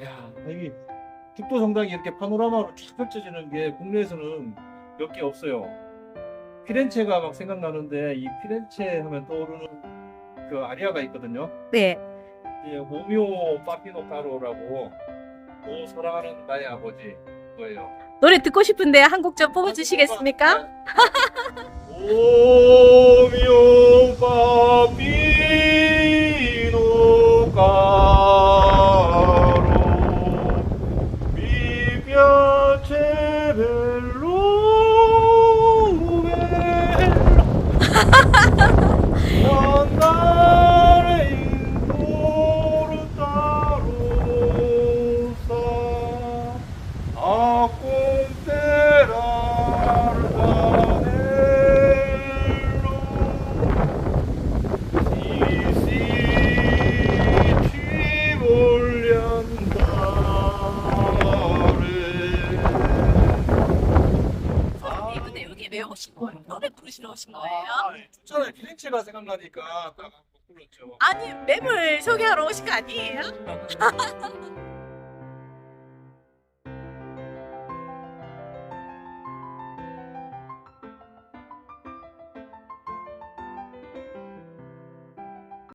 이야, 여기 죽도 성당이 이렇게 파노라마로 쫙 펼쳐지는 게 국내에서는 몇 개 없어요. 피렌체가 막 생각나는데 이 피렌체 하면 떠오르는 그 아리아가 있거든요. 네. 이 모미오 파피노 카로라고 오 사랑하는 나의 아버지 거예요. 노래 듣고 싶은데 한 곡 좀 뽑아주시겠습니까? 오미 ciebie 여기 왜 오신 거예요? 노래 부르시러 오신 거예요? 아, 좋잖아요. 피렌체가 생각나니까 딱 불렀죠. 아니, 맵을 소개하러 오신 거 아니에요?